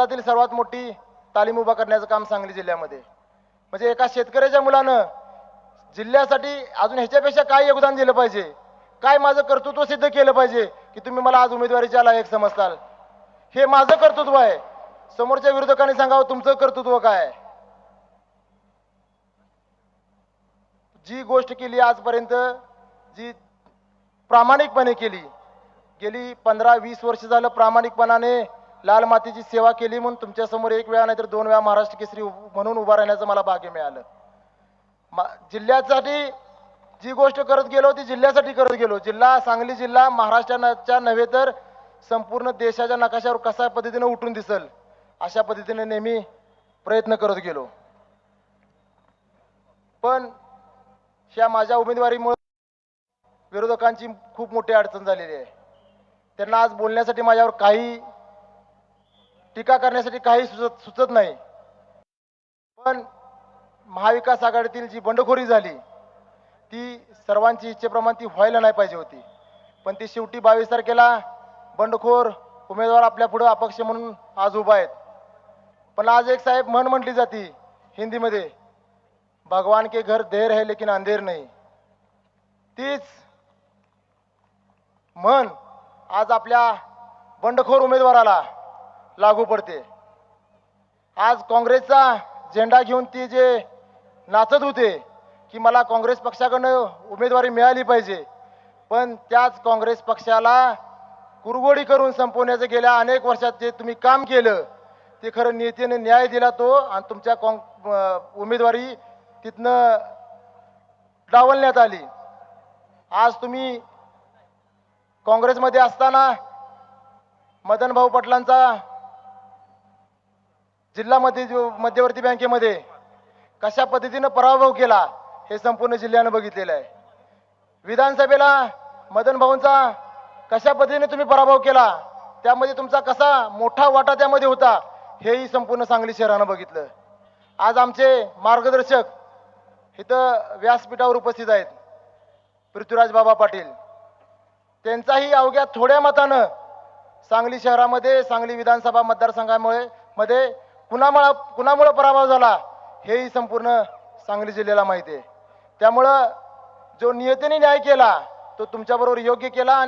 भारतातील सर्वात मोठी तालीम उभा करण्याचं काम सांगली जिल्ह्यामध्ये. म्हणजे एका शेतकऱ्याच्या मुलानं जिल्ह्यासाठी अजून ह्याच्यापेक्षा काय योगदान दिलं पाहिजे? काय माझं कर्तृत्व सिद्ध केलं पाहिजे की तुम्ही मला आज उमेदवारीच्या लायक समजताल? हे माझं कर्तृत्व आहे. समोरच्या विरोधकांनी सांगावं तुमचं कर्तृत्व काय? जी गोष्ट केली आजपर्यंत जी प्रामाणिकपणे केली गेली पंधरा वीस वर्ष झालं प्रामाणिकपणाने लाल मातीची सेवा केली म्हणून तुमच्यासमोर एक वेळा नाहीतर दोन वेळा महाराष्ट्र केसरी म्हणून उभा राहण्याचं मला भाग्य मिळालं. मा- जिल्ह्यासाठी जी गोष्ट करत गेलो ती जिल्ह्यासाठी करत गेलो. जिल्हा सांगली जिल्हा महाराष्ट्राच्या नव्हे तर संपूर्ण देशाच्या नकाशावर कशा पद्धतीने उठून दिसल अशा पद्धतीने नेहमी प्रयत्न करत गेलो. पण ह्या माझ्या उमेदवारीमुळे विरोधकांची खूप मोठी अडचण झालेली आहे. त्यांना आज बोलण्यासाठी माझ्यावर काही टीका करण्यासाठी काही सुचत सुचत नाही. पण महाविकास आघाडीतील जी बंडखोरी झाली ती सर्वांची इच्छेप्रमाणे ती व्हायला नाही पाहिजे होती. पण ती शेवटी बावीस तारखेला बंडखोर उमेदवार आपल्या पुढं अपक्ष म्हणून आज उभा आहेत. पण आज एक साहेब म्हण म्हटली जाती हिंदीमध्ये भगवान के घर देर है लेकिन अंधेर नाही. तीच म्हण आज आपल्या बंडखोर उमेदवाराला लागू पडते. आज काँग्रेसचा झेंडा घेऊन ती जे नाचत होते की मला काँग्रेस पक्षाकडनं उमेदवारी मिळाली पाहिजे. पण त्याच काँग्रेस पक्षाला कुरगोडी करून संपवण्याचं गेल्या अनेक वर्षात जे तुम्ही काम केलं ते खरं नेत्याने न्याय दिला तो आणि तुमच्या कॉ उमेदवारी तिथनं डावलण्यात आली. आज तुम्ही काँग्रेसमध्ये असताना मदन भाऊ पटलांचा जिल्हा मध्य मध्यवर्ती बँकेमध्ये कशा पद्धतीनं पराभव केला हे संपूर्ण जिल्ह्यानं बघितलेलं आहे. विधानसभेला मदन भाऊंचा कशा पद्धतीने तुम्ही पराभव केला त्यामध्ये तुमचा कसा मोठा वाटा त्यामध्ये होता हेही संपूर्ण सांगली शहरानं बघितलं. आज आमचे मार्गदर्शक इथं व्यासपीठावर उपस्थित आहेत पृथ्वीराज बाबा पाटील. त्यांचाही अवघ्या थोड्या मतानं सांगली शहरामध्ये सांगली विधानसभा मतदारसंघामुळे मध्ये कुणामुळं कुणामुळं पराभव झाला हेही संपूर्ण सांगली जिल्ह्याला माहिती आहे. त्यामुळं जो नियतीने न्याय केला तो तुमच्याबरोबर योग्य केला आणि